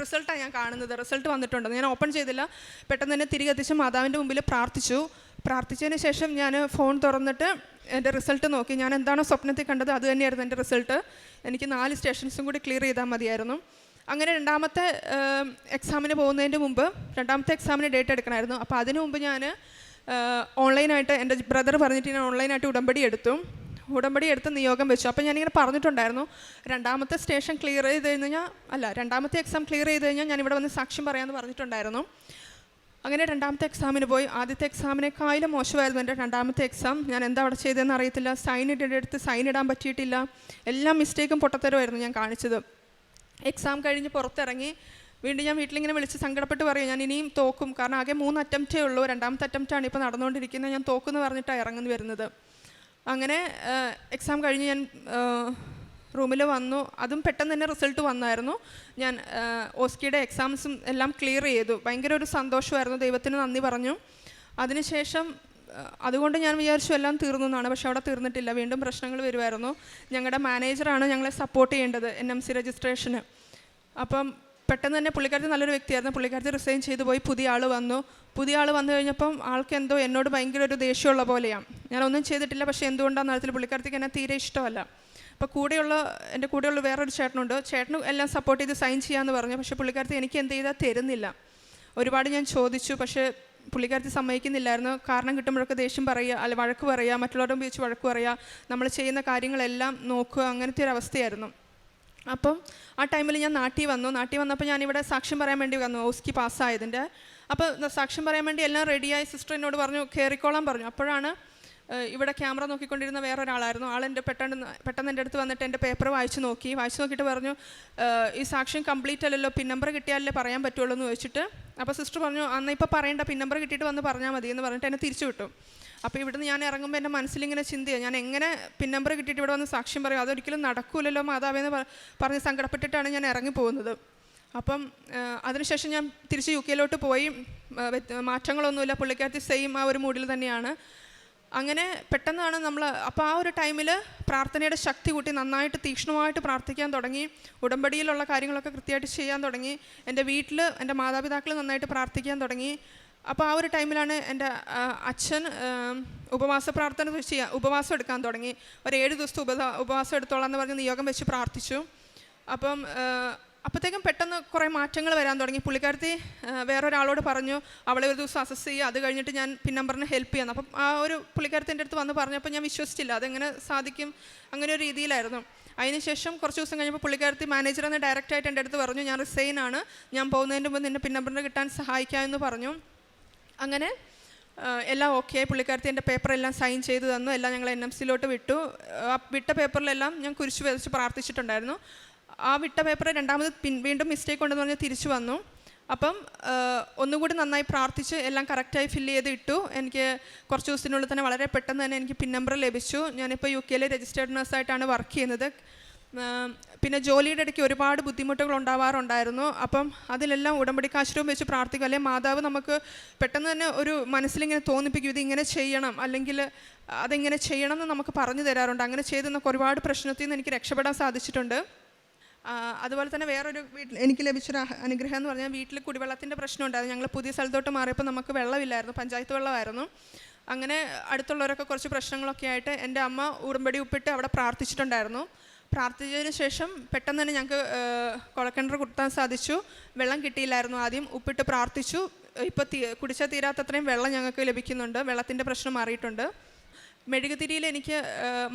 റിസൾട്ടാണ് ഞാൻ കാണുന്നത്. റിസൾട്ട് വന്നിട്ടുണ്ട്. ഞാൻ ഓപ്പൺ ചെയ്തില്ല. പെട്ടെന്ന് തന്നെ തിരികെ എത്തിച്ച് മാതാവിന്റെ മുമ്പിൽ പ്രാർത്ഥിച്ചു. പ്രാർത്ഥിച്ചതിന് ശേഷം ഞാൻ ഫോൺ തുറന്നിട്ട് എന്റെ റിസൾട്ട് നോക്കി. ഞാൻ എന്താണോ സ്വപ്നത്തിൽ കണ്ടത് അത് തന്നെയായിരുന്നു എന്റെ റിസൾട്ട് എനിക്ക് നാല് സ്റ്റേഷൻസും കൂടി ക്ലിയർ ചെയ്താൽ മതിയായിരുന്നു. അങ്ങനെ രണ്ടാമത്തെ എക്സാമിന് പോകുന്നതിന്റെ മുമ്പ് രണ്ടാമത്തെ എക്സാമിന് ഡേറ്റ് എടുക്കണമായിരുന്നു. അപ്പോൾ അതിനു മുമ്പ് ഞാൻ ഓൺലൈനായിട്ട് എന്റെ ബ്രദർ പറഞ്ഞിട്ട് ഞാൻ ഓൺലൈനായിട്ട് ഉടമ്പടി എടുത്തു. ഉടമ്പടി എടുത്ത് നിയോഗം വെച്ചു. അപ്പോൾ ഞാനിങ്ങനെ പറഞ്ഞിട്ടുണ്ടായിരുന്നു രണ്ടാമത്തെ സ്റ്റേഷൻ ക്ലിയർ ചെയ്ത് കഴിഞ്ഞാൽ അല്ല രണ്ടാമത്തെ എക്സാം ക്ലിയർ ചെയ്ത് കഴിഞ്ഞാൽ ഞാൻ ഇവിടെ വന്ന് സാക്ഷ്യം പറയാമെന്ന് പറഞ്ഞിട്ടുണ്ടായിരുന്നു. അങ്ങനെ രണ്ടാമത്തെ എക്സാമിന് പോയി. ആദ്യത്തെ എക്സാമിനേക്കാളും മോശമായിരുന്നു എന്റെ രണ്ടാമത്തെ എക്സാം ഞാൻ എന്താ അവിടെ ചെയ്തതെന്ന് അറിയത്തില്ല. സൈൻ ഇടേണ്ടടുത്ത് സൈൻ ഇടാൻ പറ്റിയിട്ടില്ല. എല്ലാ മിസ്റ്റേക്കും പൊട്ടത്തരമായിരുന്നു ഞാൻ കാണിച്ചത്. എക്സാം കഴിഞ്ഞ് പുറത്തിറങ്ങി വീണ്ടും ഞാൻ വീട്ടിലിങ്ങനെ വിളിച്ച് സങ്കടപ്പെട്ട് പറയും ഞാൻ ഇനിയും തോക്കും. കാരണം ആകെ മൂന്ന് അറ്റംപ്റ്റേ ഉള്ളൂ. രണ്ടാമത്തെ അറ്റംപ്റ്റാണ് ഇപ്പോൾ നടന്നുകൊണ്ടിരിക്കുന്നത് ഞാൻ തോക്കുമെന്ന് പറഞ്ഞിട്ടാണ് ഇറങ്ങുന്നു വരുന്നത്. അങ്ങനെ എക്സാം കഴിഞ്ഞ് ഞാൻ റൂമിൽ വന്നു. അതും പെട്ടെന്ന് തന്നെ റിസൾട്ട് വന്നായിരുന്നു. ഞാൻ ഓസ്കിയുടെ എക്സാംസും എല്ലാം ക്ലിയർ ചെയ്തു. ഭയങ്കര ഒരു സന്തോഷമായിരുന്നു. ദൈവത്തിന് നന്ദി പറഞ്ഞു. അതിനുശേഷം അതുകൊണ്ട് ഞാൻ വിചാരിച്ചു എല്ലാം തീർന്നു എന്നാണ്. പക്ഷെ അവിടെ തീർന്നിട്ടില്ല. വീണ്ടും പ്രശ്നങ്ങൾ വരുമായിരുന്നു ഞങ്ങളുടെ മാനേജറാണ് ഞങ്ങളെ സപ്പോർട്ട് ചെയ്യേണ്ടത് എൻ എം സി രജിസ്ട്രേഷന് അപ്പം പെട്ടെന്ന് തന്നെ പുള്ളിക്കാരത്തി നല്ലൊരു വ്യക്തിയായിരുന്നു. പുള്ളിക്കാരത്തി റിസൈൻ ചെയ്തു പോയി. പുതിയ ആൾ വന്നു. പുതിയ ആൾ വന്നു കഴിഞ്ഞപ്പം ആൾക്ക് എന്തോ എന്നോട് ഭയങ്കര ഒരു ദേഷ്യമുള്ള പോലെയാണ് ഞാനൊന്നും ചെയ്തിട്ടില്ല. പക്ഷേ എന്തുകൊണ്ടാണ് അറിയത്തില്ല. പുള്ളിക്കാരത്തിക്ക് എന്നെ തീരെ ഇഷ്ടമല്ല. അപ്പോൾ കൂടെയുള്ള എന്റെ കൂടെയുള്ള വേറൊരു ചേട്ടനുണ്ട്. ചേട്ടനും എല്ലാം സപ്പോർട്ട് ചെയ്ത് സൈൻ ചെയ്യാമെന്ന് പറഞ്ഞു. പക്ഷേ പുള്ളിക്കാരത്തി എനിക്ക് എന്ത് ചെയ്താൽ തരുന്നില്ല. ഒരുപാട് ഞാൻ ചോദിച്ചു. പക്ഷേ പുള്ളിക്കാരത്തി സമ്മതിക്കുന്നില്ലായിരുന്നു. കാരണം കിട്ടുമ്പോഴൊക്കെ ദേഷ്യം പറയുക അല്ല വഴക്ക് പറയുക മറ്റുള്ളവരും ഉപയോഗിച്ച് വഴക്ക് പറയുക നമ്മൾ ചെയ്യുന്ന കാര്യങ്ങളെല്ലാം നോക്കുക അങ്ങനത്തെ ഒരു അവസ്ഥയായിരുന്നു. അപ്പം ആ ടൈമിൽ ഞാൻ നാട്ടിൽ വന്നു. നാട്ടിൽ വന്നപ്പോൾ ഞാനിവിടെ സാക്ഷ്യം പറയാൻ വേണ്ടി വന്നു. ഓസ്കി പാസ്സായതിന്റെ. അപ്പോൾ സാക്ഷ്യം പറയാൻ വേണ്ടി എല്ലാം റെഡിയായി സിസ്റ്റർ എന്നോട് പറഞ്ഞു കയറിക്കോളാൻ പറഞ്ഞു. അപ്പോഴാണ് ഇവിടെ ക്യാമറ നോക്കിക്കൊണ്ടിരുന്ന വേറൊരാളായിരുന്നു. ആൾ എന്റെ പെട്ടെന്ന് പെട്ടെന്ന് എന്റെ അടുത്ത് വന്നിട്ട് എന്റെ പേപ്പർ വായിച്ച് നോക്കി. വായിച്ച് നോക്കിയിട്ട് പറഞ്ഞു ഈ സാക്ഷ്യം കംപ്ലീറ്റ് അല്ലല്ലോ പിൻ നമ്പർ കിട്ടിയാലല്ലേ പറയാൻ പറ്റുള്ളൂ എന്ന് ചോദിച്ചിട്ട് അപ്പോൾ സിസ്റ്റർ പറഞ്ഞു അന്ന് ഇപ്പോൾ പറയേണ്ട പിൻ നമ്പർ കിട്ടിയിട്ട് വന്ന് പറഞ്ഞാൽ മതി എന്ന് പറഞ്ഞിട്ട് എന്നെ തിരിച്ചു വിട്ടു. അപ്പോൾ ഇവിടുന്ന് ഞാൻ ഇറങ്ങുമ്പോൾ എന്റെ മനസ്സിലിങ്ങനെ ചിന്തയാണ് ഞാൻ എങ്ങനെ പിൻ നമ്പർ കിട്ടിയിട്ട് ഇവിടെ വന്ന് സാക്ഷ്യം പറയും? അതൊരിക്കലും നടക്കൂലല്ലോ മാതാവെന്ന് പറഞ്ഞ് സങ്കടപ്പെട്ടിട്ടാണ് ഞാൻ ഇറങ്ങി പോകുന്നത്. അപ്പം അതിനുശേഷം ഞാൻ തിരിച്ച് യു കെയിലോട്ട് പോയി. മാറ്റങ്ങളൊന്നുമില്ല. പുള്ളിക്കാരത്തി സെയിം ആ ഒരു മൂഡിൽ തന്നെയാണ്. അങ്ങനെ പെട്ടെന്നാണ് നമ്മൾ അപ്പോൾ ആ ഒരു ടൈമിൽ പ്രാർത്ഥനയുടെ ശക്തി കൂട്ടി നന്നായിട്ട് തീക്ഷ്ണമായിട്ട് പ്രാർത്ഥിക്കാൻ തുടങ്ങി. ഉടമ്പടിയിലുള്ള കാര്യങ്ങളൊക്കെ കൃത്യമായിട്ട് ചെയ്യാൻ തുടങ്ങി. എന്റെ വീട്ടിൽ എന്റെ മാതാപിതാക്കൾ നന്നായിട്ട് പ്രാർത്ഥിക്കാൻ തുടങ്ങി. അപ്പോൾ ആ ഒരു ടൈമിലാണ് എന്റെ അച്ഛൻ ഉപവാസ പ്രാർത്ഥന ചെയ്യാൻ ഉപവാസം എടുക്കാൻ തുടങ്ങി. ഒരു ഏഴ് ദിവസത്തെ ഉപവാ ഉപവാസം എടുത്തോളാം എന്ന് പറഞ്ഞ് നിയോഗം വെച്ച് പ്രാർത്ഥിച്ചു. അപ്പം അപ്പോഴത്തേക്കും പെട്ടെന്ന് കുറേ മാറ്റങ്ങൾ വരാൻ തുടങ്ങി. പുള്ളിക്കാരത്തി വേറൊരാളോട് പറഞ്ഞു അവളെ ഒരു ദിവസം അസസ് ചെയ്യുക അത് കഴിഞ്ഞിട്ട് ഞാൻ പിൻ നമ്പറിന് ഹെൽപ്പ് ചെയ്യാം അപ്പം ആ ഒരു പുള്ളിക്കാരത്തി എന്റെ അടുത്ത് വന്ന് പറഞ്ഞപ്പോൾ ഞാൻ വിശ്വസിച്ചില്ല. അതെങ്ങനെ സാധിക്കും? അങ്ങനെ ഒരു രീതിയിലായിരുന്നു. അതിനുശേഷം കുറച്ച് ദിവസം കഴിഞ്ഞപ്പോൾ പുള്ളിക്കാരത്തി മാനേജർ എന്ന് ഡയറക്റ്റായിട്ട് എന്റെ അടുത്ത് പറഞ്ഞു ഞാൻ റിസൈൻ ആണ്. ഞാൻ പോകുന്നതിന് മുമ്പ് നിന്നെ പിൻ നമ്പറിന് കിട്ടാൻ സഹായിക്കാമെന്ന് പറഞ്ഞു. അങ്ങനെ എല്ലാം ഓക്കെ പുള്ളിക്കാരത്തി എന്റെ പേപ്പറെല്ലാം സൈൻ ചെയ്തു തന്നു. എല്ലാം ഞങ്ങൾ എൻ എം സിയിലോട്ട് വിട്ടു. വിട്ട പേപ്പറിലെല്ലാം ഞാൻ കുരിശ് വരച്ച് പ്രാർത്ഥിച്ചിട്ടുണ്ടായിരുന്നു. ആ വിട്ട പേപ്പർ രണ്ടാമത് പിൻ വീണ്ടും മിസ്റ്റേക്ക് ഉണ്ടെന്ന് പറഞ്ഞ് തിരിച്ചു വന്നു. അപ്പം ഒന്നുകൂടി നന്നായി പ്രാർത്ഥിച്ച് എല്ലാം കറക്റ്റായി ഫില്ല് ചെയ്ത് ഇട്ടു. എനിക്ക് കുറച്ച് ദിവസത്തിനുള്ളിൽ തന്നെ വളരെ പെട്ടെന്ന് തന്നെ എനിക്ക് പിൻ നമ്പർ ലഭിച്ചു. ഞാനിപ്പോൾ യു കെയിലെ രജിസ്റ്റേർഡ് നഴ്സായിട്ടാണ് വർക്ക് ചെയ്യുന്നത്. പിന്നെ ജോലിയുടെ ഇടയ്ക്ക് ഒരുപാട് ബുദ്ധിമുട്ടുകൾ ഉണ്ടാവാറുണ്ടായിരുന്നു. അപ്പം അതിലെല്ലാം ഉടമ്പടി കാശ്രവും വെച്ച് പ്രാർത്ഥിക്കും. അല്ലെങ്കിൽ മാതാവ് നമുക്ക് പെട്ടെന്ന് തന്നെ ഒരു മനസ്സിലിങ്ങനെ തോന്നിപ്പിക്കും ഇത് ഇങ്ങനെ ചെയ്യണം അല്ലെങ്കിൽ അതിങ്ങനെ ചെയ്യണം എന്ന് നമുക്ക് പറഞ്ഞു തരാറുണ്ട്. അങ്ങനെ ചെയ്ത് നമുക്ക് ഒരുപാട് പ്രശ്നത്തിൽ നിന്ന് എനിക്ക് രക്ഷപ്പെടാൻ സാധിച്ചിട്ടുണ്ട്. അതുപോലെ തന്നെ വേറൊരു വീട്ടിൽ എനിക്ക് ലഭിച്ചൊരു അനുഗ്രഹം എന്ന് പറഞ്ഞാൽ വീട്ടിൽ കുടിവെള്ളത്തിന്റെ പ്രശ്നം ഉണ്ടായിരുന്നു ഞങ്ങൾ പുതിയ സ്ഥലത്തോട്ട് മാറിയപ്പോൾ നമുക്ക് വെള്ളമില്ലായിരുന്നു. പഞ്ചായത്ത് വെള്ളമായിരുന്നു. അങ്ങനെ അടുത്തുള്ളവരൊക്കെ കുറച്ച് പ്രശ്നങ്ങളൊക്കെ ആയിട്ട് എന്റെ അമ്മ ഉറുമ്പടി ഉപ്പിട്ട് അവിടെ പ്രാർത്ഥിച്ചിട്ടുണ്ടായിരുന്നു. പ്രാർത്ഥിച്ചതിന് ശേഷം പെട്ടെന്ന് തന്നെ ഞങ്ങൾക്ക് കുളക്കിണർ കുത്താൻ സാധിച്ചു. വെള്ളം കിട്ടിയില്ലായിരുന്നു ആദ്യം. ഉപ്പിട്ട് പ്രാർത്ഥിച്ചു. ഇപ്പോൾ തീ കുടിച്ചാൽ തീരാത്തത്രയും വെള്ളം ഞങ്ങൾക്ക് ലഭിക്കുന്നുണ്ട്. വെള്ളത്തിന്റെ പ്രശ്നം മാറിയിട്ടുണ്ട്. മെഴുകുതിരിയിൽ എനിക്ക്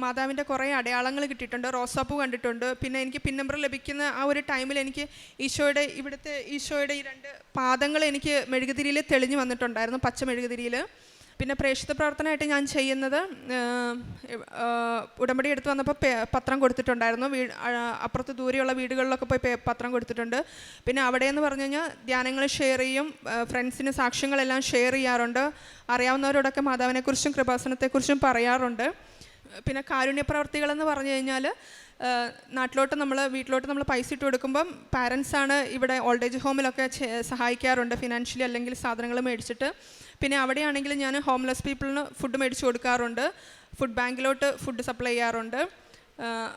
മാതാവിന്റെ കുറേ അടയാളങ്ങൾ കിട്ടിയിട്ടുണ്ട്. റോസാപ്പ് കണ്ടിട്ടുണ്ട്. പിന്നെ എനിക്ക് പിൻ നമ്പർ ലഭിക്കുന്ന ആ ഒരു ടൈമിൽ എനിക്ക് ഈശോയുടെ ഇവിടുത്തെ ഈശോയുടെ ഈ രണ്ട് പാദങ്ങൾ എനിക്ക് മെഴുകുതിരിയിൽ തെളിഞ്ഞു വന്നിട്ടുണ്ടായിരുന്നു പച്ച മെഴുകുതിരിയിൽ. പിന്നെ പ്രേക്ഷിത പ്രവർത്തനമായിട്ട് ഞാൻ ചെയ്യുന്നത് ഉടമ്പടി എടുത്ത് വന്നപ്പോൾ പത്രം കൊടുത്തിട്ടുണ്ടായിരുന്നു. വീ അപ്പുറത്ത് ദൂരെയുള്ള വീടുകളിലൊക്കെ പോയി പത്രം കൊടുത്തിട്ടുണ്ട്. പിന്നെ അവിടെ എന്ന് പറഞ്ഞു കഴിഞ്ഞാൽ ധ്യാനങ്ങൾ ഷെയർ ചെയ്യും ഫ്രണ്ട്സിന് സാക്ഷ്യങ്ങളെല്ലാം ഷെയർ ചെയ്യാറുണ്ട്. അറിയാവുന്നവരോടൊക്കെ മാതാവിനെക്കുറിച്ചും കൃപാസനത്തെക്കുറിച്ചും പറയാറുണ്ട്. പിന്നെ കാരുണ്യ പ്രവർത്തികളെന്ന് പറഞ്ഞു കഴിഞ്ഞാൽ നാട്ടിലോട്ട് നമ്മൾ വീട്ടിലോട്ട് നമ്മൾ പൈസ ഇട്ട് കൊടുക്കുമ്പം പാരൻസാണ് ഇവിടെ ഓൾഡ് ഏജ് ഹോമിലൊക്കെ സഹായിക്കാറുണ്ട്. ഫിനാൻഷ്യലി അല്ലെങ്കിൽ സാധനങ്ങൾ മേടിച്ചിട്ട്. പിന്നെ അവിടെയാണെങ്കിൽ ഞാൻ ഹോംലെസ് പീപ്പിളിന് ഫുഡ് മേടിച്ചു കൊടുക്കാറുണ്ട്. ഫുഡ് ബാങ്കിലോട്ട് ഫുഡ് സപ്ലൈ ചെയ്യാറുണ്ട്.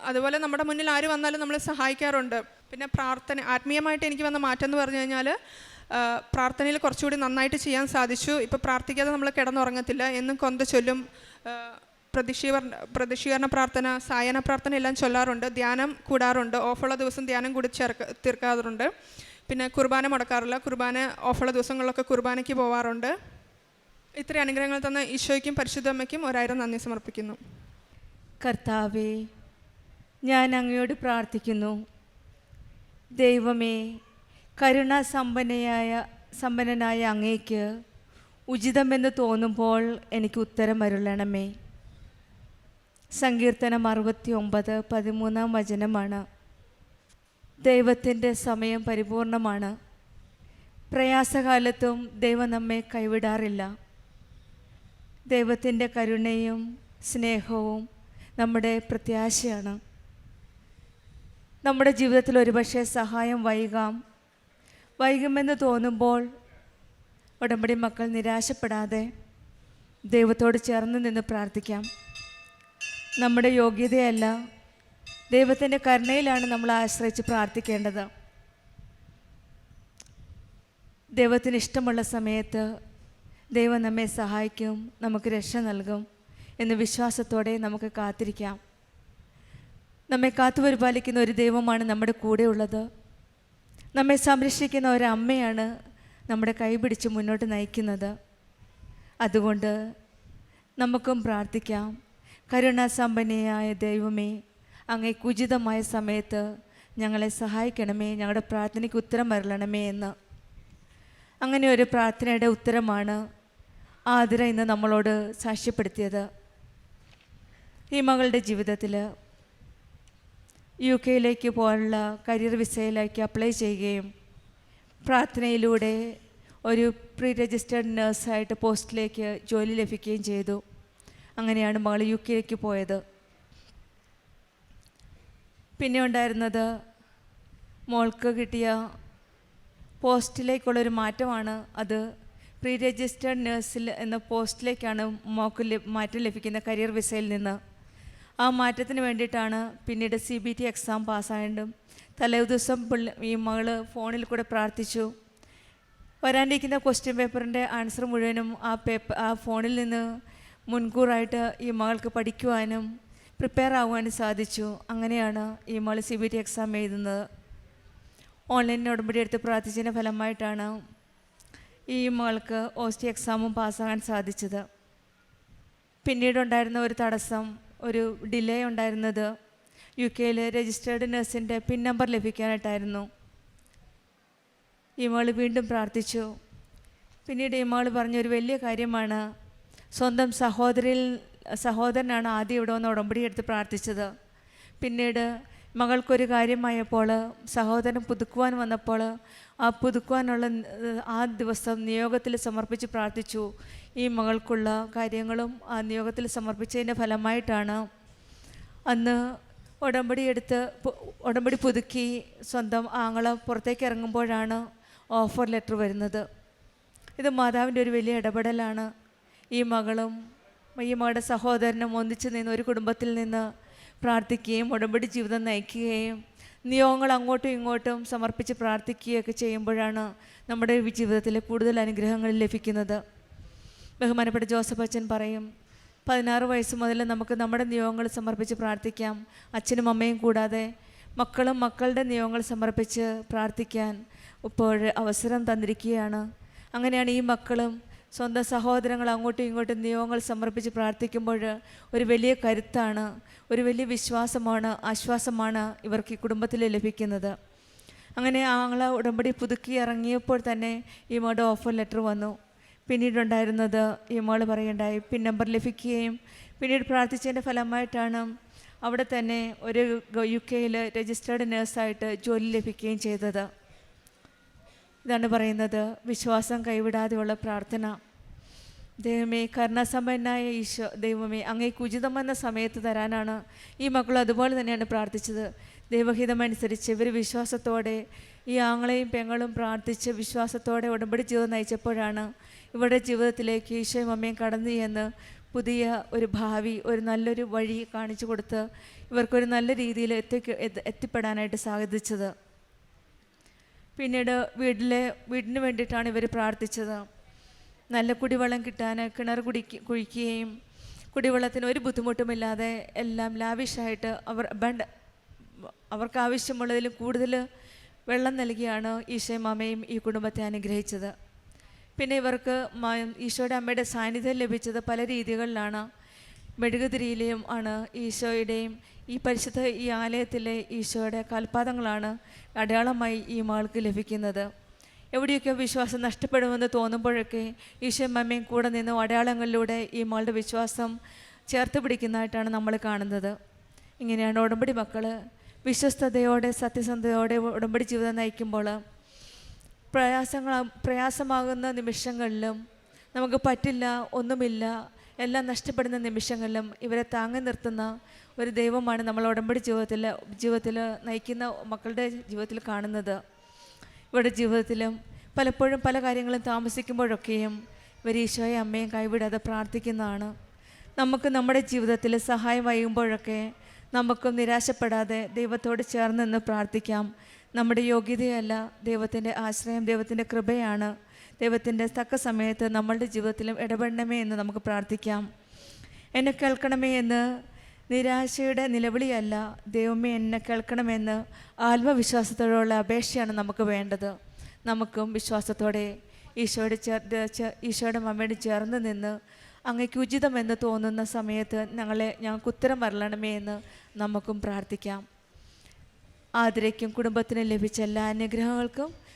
അതുപോലെ നമ്മുടെ മുന്നിൽ ആര് വന്നാലും നമ്മൾ സഹായിക്കാറുണ്ട്. പിന്നെ പ്രാർത്ഥന ആത്മീയമായിട്ട് എനിക്ക് വന്ന മാറ്റം എന്ന് പറഞ്ഞു കഴിഞ്ഞാൽ പ്രാർത്ഥനയിൽ കുറച്ചുകൂടി നന്നായിട്ട് ചെയ്യാൻ സാധിച്ചു. ഇപ്പോൾ പ്രാർത്ഥിക്കാതെ നമ്മൾ കിടന്നുറങ്ങത്തില്ല. എന്നും കൊന്ത ചൊല്ലും പ്രതിഷീകരണ പ്രതിഷീകരണ പ്രാർത്ഥന സായന പ്രാർത്ഥന എല്ലാം ചൊല്ലാറുണ്ട്. ധ്യാനം കൂടാറുണ്ട്. ഓഫുള്ള ദിവസം ധ്യാനം കൂടി ചേർക്ക തീർക്കാറുണ്ട്. പിന്നെ കുർബാന മുടക്കാറില്ല. കുർബാന ഓഫുള്ള ദിവസങ്ങളിലൊക്കെ കുർബാനയ്ക്ക് പോവാറുണ്ട്. ഇത്രയും അനുഗ്രഹങ്ങൾ തന്ന ഈശോയ്ക്കും പരിശുദ്ധ അമ്മയ്ക്കും ഒരായിരം നന്ദി സമർപ്പിക്കുന്നു. കർത്താവേ ഞാൻ അങ്ങയോട് പ്രാർത്ഥിക്കുന്നു. ദൈവമേ കരുണാസമ്പന്നയായ സമ്പന്നനായ അങ്ങേക്ക് ഉചിതമെന്ന് തോന്നുമ്പോൾ എനിക്ക് ഉത്തരം അരുളണമേ. സങ്കീർത്തനം അറുപത്തി ഒമ്പത് പതിമൂന്നാം വചനമാണ്. ദൈവത്തിന്റെ സമയം പരിപൂർണമാണ്. പ്രയാസകാലത്തും ദൈവം നമ്മെ കൈവിടാറില്ല. ദൈവത്തിന്റെ കരുണയും സ്നേഹവും നമ്മുടെ പ്രത്യാശയാണ്. നമ്മുടെ ജീവിതത്തിൽ ഒരുപക്ഷെ സഹായം വൈകാം. വൈകുമെന്ന് തോന്നുമ്പോൾ ഉടമ്പടി മക്കൾ നിരാശപ്പെടാതെ ദൈവത്തോട് ചേർന്ന് നിന്ന് പ്രാർത്ഥിക്കാം. നമ്മുടെ യോഗ്യതയല്ല ദൈവത്തിന്റെ കരുണയിലാണ് നമ്മൾ ആശ്രയിച്ച് പ്രാർത്ഥിക്കേണ്ടത്. ദൈവത്തിന് ഇഷ്ടമുള്ള സമയത്ത് ദൈവം നമ്മെ സഹായിക്കും നമുക്ക് രക്ഷ നൽകും എന്ന് വിശ്വാസത്തോടെ നമുക്ക് കാത്തിരിക്കാം. നമ്മെ കാത്തുപരിപാലിക്കുന്ന ഒരു ദൈവമാണ് നമ്മുടെ കൂടെ ഉള്ളത് നമ്മെ സംരക്ഷിക്കുന്ന ഒരു അമ്മയാണ് നമ്മുടെ കൈപിടിച്ച് മുന്നോട്ട് നയിക്കുന്നത്. അതുകൊണ്ട് നമുക്കും പ്രാർത്ഥിക്കാം. കരുണാസമ്പന്നയായ ദൈവമേ അങ്ങേക്ക് ഉചിതമായ സമയത്ത് ഞങ്ങളെ സഹായിക്കണമേ ഞങ്ങളുടെ പ്രാർത്ഥനയ്ക്ക് ഉത്തരം വരളണമേ എന്ന്. അങ്ങനെ ഒരു പ്രാർത്ഥനയുടെ ഉത്തരമാണ് ആതിര ഇന്ന് നമ്മളോട് സാക്ഷ്യപ്പെടുത്തിയത്. ഈ മകളുടെ ജീവിതത്തിൽ യു കെയിലേക്ക് പോകാനുള്ള കരിയർ വിസയിലേക്ക് അപ്ലൈ ചെയ്യുകയും പ്രാർത്ഥനയിലൂടെ ഒരു പ്രീ രജിസ്റ്റേർഡ് നേഴ്സായിട്ട് പോസ്റ്റിലേക്ക് ജോലി ലഭിക്കുകയും ചെയ്തു. അങ്ങനെയാണ് മകൾ യു കെയിലേക്ക് പോയത്. പിന്നെ ഉണ്ടായിരുന്നത് മോൾക്ക് കിട്ടിയ പോസ്റ്റിലേക്കുള്ളൊരു മാറ്റമാണ് അത്. പ്രീ രജിസ്റ്റേർഡ് നഴ്സിൽ എന്ന പോസ്റ്റിലേക്കാണ് മോക്ക് മാറ്റം ലഭിക്കുന്ന കരിയർ വിസയിൽ നിന്ന്. ആ മാറ്റത്തിന് വേണ്ടിയിട്ടാണ് പിന്നീട് സി ബി ടി എക്സാം പാസ്സായിട്ടും തലേ ദിവസം പിള്ള ഈ മകൾ ഫോണിൽ കൂടെ പ്രാർത്ഥിച്ചു. വരാനിരിക്കുന്ന ക്വസ്റ്റ്യൻ പേപ്പറിന്റെ ആൻസർ മുഴുവനും ആ പേപ്പർ ആ ഫോണിൽ നിന്ന് മുൻകൂറായിട്ട് ഈ മകൾക്ക് പഠിക്കുവാനും പ്രിപ്പയർ ആവാനും സാധിച്ചു. അങ്ങനെയാണ് ഈ മകൾ സി ബി ടി എക്സാം എഴുതുന്നത്. ഓൺലൈൻ ഉടമ്പടി എടുത്ത് പ്രാർത്ഥിച്ചതിന്റെ ഫലമായിട്ടാണ് ഈ മകൾക്ക് ഓസ്റ്റി എക്സാമും പാസ്സാകാൻ സാധിച്ചത്. പിന്നീടുണ്ടായിരുന്ന ഒരു തടസ്സം ഒരു ഡിലേ ഉണ്ടായിരുന്നത് യു കെയിൽ രജിസ്റ്റേർഡ് നഴ്സിന്റെ പിൻ നമ്പർ ലഭിക്കാനായിട്ടായിരുന്നു. ഈ മകൾ വീണ്ടും പ്രാർത്ഥിച്ചു. പിന്നീട് ഈ മകൾ പറഞ്ഞൊരു വലിയ കാര്യമാണ് സ്വന്തം സഹോദരിൽ സഹോദരനാണ് ആദ്യം ഇവിടെ വന്ന് ഉടമ്പടി എടുത്ത് പ്രാർത്ഥിച്ചത്. പിന്നീട് മകൾക്കൊരു കാര്യമായപ്പോൾ സഹോദരൻ പുതുക്കുവാൻ വന്നപ്പോൾ ആ പുതുക്കുവാനുള്ള ആ ദിവസം നിയോഗത്തിൽ സമർപ്പിച്ച് പ്രാർത്ഥിച്ചു. ഈ മകൾക്കുള്ള കാര്യങ്ങളും ആ നിയോഗത്തിൽ സമർപ്പിച്ചതിന്റെ ഫലമായിട്ടാണ് അന്ന് ഉടമ്പടി എടുത്ത് ഉടമ്പടി പുതുക്കി സ്വന്തം ആങ്ങളെ പുറത്തേക്ക് ഇറങ്ങുമ്പോഴാണ് ഓഫർ ലെറ്റർ വരുന്നത്. ഇത് മാതാവിന്റെ ഒരു വലിയ ഇടപെടലാണ്. ഈ മകളും ഈ മകളുടെ സഹോദരനും ഒന്നിച്ചു നിന്ന് ഒരു കുടുംബത്തിൽ നിന്ന് പ്രാർത്ഥിക്കുകയും ഉടമ്പടി ജീവിതം നയിക്കുകയും നിയോഗങ്ങൾ അങ്ങോട്ടും ഇങ്ങോട്ടും സമർപ്പിച്ച് പ്രാർത്ഥിക്കുകയൊക്കെ ചെയ്യുമ്പോഴാണ് നമ്മുടെ ജീവിതത്തിൽ കൂടുതൽ അനുഗ്രഹങ്ങൾ ലഭിക്കുന്നത്. ബഹുമാനപ്പെട്ട ജോസഫ് അച്ഛൻ പറയും പതിനാറ് വയസ്സ് മുതൽ നമുക്ക് നമ്മുടെ നിയോഗങ്ങൾ സമർപ്പിച്ച് പ്രാർത്ഥിക്കാം. അച്ഛനും അമ്മയും കൂടാതെ മക്കളും മക്കളുടെ നിയോഗങ്ങൾ സമർപ്പിച്ച് പ്രാർത്ഥിക്കാൻ ഇപ്പോൾ അവസരം തന്നിരിക്കുകയാണ്. അങ്ങനെയാണ് ഈ മക്കളും സ്വന്തം സഹോദരങ്ങൾ അങ്ങോട്ടും ഇങ്ങോട്ടും നിയമങ്ങൾ സമർപ്പിച്ച് പ്രാർത്ഥിക്കുമ്പോൾ ഒരു വലിയ കരുത്താണ് ഒരു വലിയ വിശ്വാസമാണ് ആശ്വാസമാണ് ഇവർക്ക് ഈ കുടുംബത്തിൽ ലഭിക്കുന്നത്. അങ്ങനെ ആങ്ങള ഉടമ്പടി പുതുക്കി ഇറങ്ങിയപ്പോൾ തന്നെ ഈ മോളുടെ ഓഫർ ലെറ്റർ വന്നു. പിന്നീടുണ്ടായിരുന്നത് ഈ മോൾ പറയുണ്ടായി പിൻ നമ്പർ ലഭിക്കുകയും പിന്നീട് പ്രാർത്ഥിച്ചതിന്റെ ഫലമായിട്ടാണ് അവിടെ തന്നെ ഒരു യു കെയിൽ രജിസ്റ്റേർഡ് നേഴ്സായിട്ട് ജോലി ലഭിക്കുകയും ചെയ്തത്. ഇതാണ് പറയുന്നത്. വിശ്വാസം കൈവിടാതെയുള്ള പ്രാർത്ഥന. ദൈവമേ കരുണാസമ്പന്നായ ഈശോ ദൈവമേ അങ്ങേക്ക് ഉചിതമെന്ന സമയത്ത് തരാനാണ് ഈ മക്കൾ അതുപോലെ തന്നെയാണ് പ്രാർത്ഥിച്ചത്. ദൈവഹിതമനുസരിച്ച് ഇവർ വിശ്വാസത്തോടെ ഈ ആങ്ങളെയും പെങ്ങളും പ്രാർത്ഥിച്ച് വിശ്വാസത്തോടെ ഉടമ്പടി ജീവിതം നയിച്ചപ്പോഴാണ് ഇവരുടെ ജീവിതത്തിലേക്ക് ഈശോയും അമ്മയും കടന്നു എന്ന് പുതിയ ഒരു ഭാവി ഒരു നല്ലൊരു വഴി കാണിച്ചു കൊടുത്ത് ഇവർക്കൊരു നല്ല രീതിയിൽ എത്തി എത്തിപ്പെടാനായിട്ട് സാധിച്ചത്. പിന്നീട് വീട്ടിലെ വീടിന് വേണ്ടിയിട്ടാണ് ഇവർ പ്രാർത്ഥിച്ചത്. നല്ല കുടിവെള്ളം കിട്ടാൻ കിണർ കുടിക്ക് കുഴിക്കുകയും കുടിവെള്ളത്തിന് ഒരു ബുദ്ധിമുട്ടുമില്ലാതെ എല്ലാം ലാവിഷായിട്ട് അവർ ബണ്ട് അവർക്ക് ആവശ്യമുള്ളതിലും കൂടുതൽ വെള്ളം നൽകിയാണ് ഈശോ മാമയും ഈ കുടുംബത്തെ അനുഗ്രഹിച്ചത്. പിന്നെ ഇവർക്ക് ഈശോയുടെ അമ്മയുടെ സാന്നിധ്യം ലഭിച്ചത് പല രീതികളിലാണ്. മെഴുകുതിരിയിലെയും ആണ് ഈശോയുടെയും ഈ പരിശുദ്ധ ഈ ആലയത്തിലെ ഈശോയുടെ കാൽപാദങ്ങളാണ് അടയാളമായി ഈ മാൾക്ക് ലഭിക്കുന്നത്. എവിടെയൊക്കെ വിശ്വാസം നഷ്ടപ്പെടുമെന്ന് തോന്നുമ്പോഴൊക്കെ ഈശോ മമ്മയും കൂടെ നിന്ന് അടയാളങ്ങളിലൂടെ ഈ മാളുടെ വിശ്വാസം ചേർത്ത് പിടിക്കുന്നതായിട്ടാണ് നമ്മൾ കാണുന്നത്. ഇങ്ങനെയാണ് ഉടമ്പടി മക്കൾ വിശ്വസ്തയോടെ സത്യസന്ധതയോടെ ഉടമ്പടി ജീവിതം നയിക്കുമ്പോൾ പ്രയാസങ്ങൾ പ്രയാസമാകുന്ന നിമിഷങ്ങളിലും നമുക്ക് പറ്റില്ല ഒന്നുമില്ല എല്ലാം നഷ്ടപ്പെടുന്ന നിമിഷങ്ങളിലും ഇവരെ താങ്ങി നിർത്തുന്ന ഒരു ദൈവമാണ് നമ്മൾ ഉടമ്പടി ജീവിതത്തിൽ ജീവിതത്തിൽ നയിക്കുന്ന മക്കളുടെ ജീവിതത്തിൽ കാണുന്നത്. ഇവരുടെ ജീവിതത്തിലും പലപ്പോഴും പല കാര്യങ്ങളും താമസിക്കുമ്പോഴൊക്കെയും ഇവർ ഈശോയെ അമ്മയും കൈവിടാതെ പ്രാർത്ഥിക്കുന്നതാണ്. നമുക്ക് നമ്മുടെ ജീവിതത്തിൽ സഹായം വൈകുമ്പോഴൊക്കെ നമുക്കും നിരാശപ്പെടാതെ ദൈവത്തോട് ചേർന്ന് നിന്ന് പ്രാർത്ഥിക്കാം. നമ്മുടെ യോഗ്യതയല്ല ദൈവത്തിന്റെ ആശ്രയം ദൈവത്തിന്റെ കൃപയാണ്. ദൈവത്തിന്റെ തക്ക സമയത്ത് നമ്മളുടെ ജീവിതത്തിലും ഇടപെടണമേ എന്ന് നമുക്ക് പ്രാർത്ഥിക്കാം. എന്നെ കേൾക്കണമേ എന്ന് നിരാശയുടെ നിലവിളിയല്ല ദൈവമേ എന്നെ കേൾക്കണമെന്ന് ആത്മവിശ്വാസത്തോടുള്ള അപേക്ഷയാണ് നമുക്ക് വേണ്ടത്. നമുക്കും വിശ്വാസത്തോടെ ഈശോയുടെ ചേർ ഈശോയുടെ മമ്മയോട് ചേർന്ന് നിന്ന് അങ്ങയ്ക്ക് ഉചിതമെന്ന് തോന്നുന്ന സമയത്ത് ഞങ്ങളെ ഞങ്ങൾക്ക് ഉത്തരം വരളണമേ എന്ന് നമുക്കും പ്രാർത്ഥിക്കാം. ആതിരയ്ക്കും കുടുംബത്തിനും ലഭിച്ച എല്ലാ അനുഗ്രഹങ്ങൾക്കും